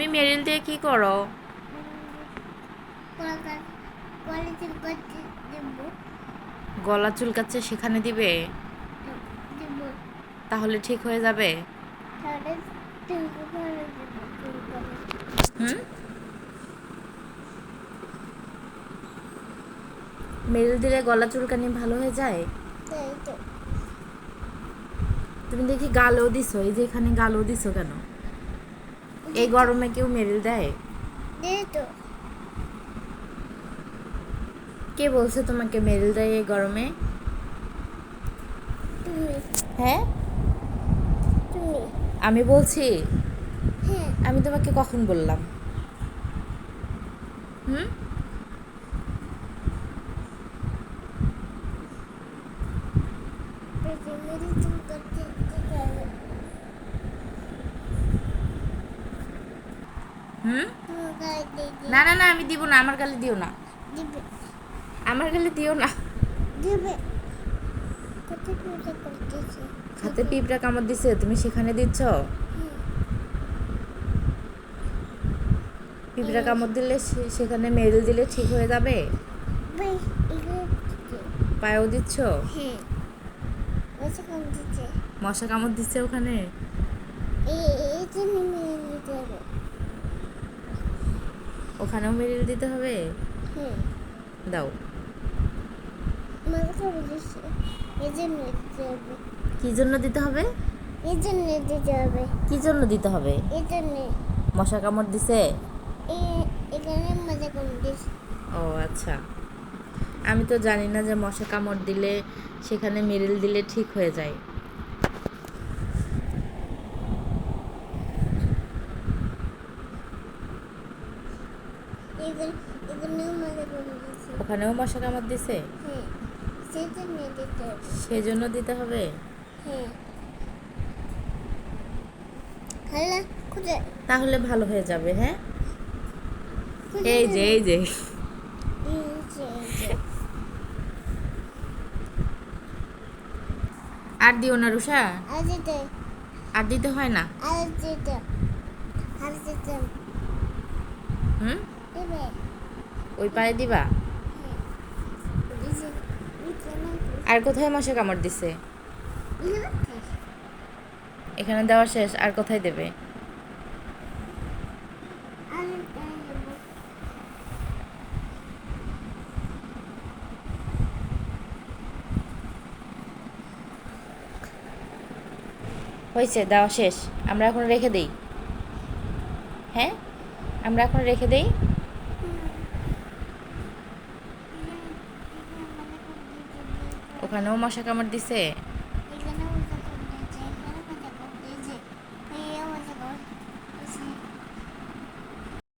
তুমি মেরিল দিয়ে কি করো? গলা চুলকাচ্ছে সেখানে দিবে? তাহলে ঠিক হয়ে যাবে? মেরিল দিলে গলা চুলকানি ভালো হয়ে যায়? তুমি দেখি গালও দিছো এই যে এখানে গালও দিছো কেন? এই গরমে কেউ মেরিল দেয়? কে বলছে তোমাকে মেরিল দেয় এই গরমে? হ্যাঁ? আমি বলছি? হ্যাঁ। আমি তোমাকে কখন বললাম? হুম? পেটে মেডিসিন করতে দিতে হবে হুম? না না না আমি দিব না আমার গালে দিও না। আমার গালে দিও না। হাতে পিঁপড়া কামড় দিছে তুমি সেখানে দিচ্ছ? পিঁপড়া কামড় দিলে সেখানে মেরিল দিলে ঠিক হয়ে যাবে? পায়েও দিচ্ছ? হ্যাঁ। দিচ্ছে মশা কামড় দিচ্ছে ওখানে এই এই জন্য মেরে নিতে হবে ওখানেও মেরিল দিতে হবে? দাও। কি জন্য দিতে হবে? এই জন্য দিতে হবে। কি জন্য দিতে হবে? এই জন্য। মশা কামড় দিছে। ও আচ্ছা। আমি তো জানি না যে মশা কামড় দিলে সেখানে মেরিল দিলে ঠিক হয়ে যায় এখানে এখানেও মজা কম দিচ্ছে ওখানেও মশা কামড় দিছে? হ্যাঁ সেই জন্য দিতে হবে। হ্যাঁ। তাহলে ভালো হয়ে যাবে হ্যাঁ? এই যে এই যে। আর দিও না রুষা আর দিতে। হয় না? হুম? ওই পায়ে দিবা? আর কোথায় মশা কামড় দিছে? এখানে দেওয়া শেষ আর কোথায় দেবো। হয়েছে দেওয়া শেষ। আমরা এখন রেখে দেই। হ্যাঁ? আমরা এখন রেখে দেই? ওখানেও মশা কামড় দিছে?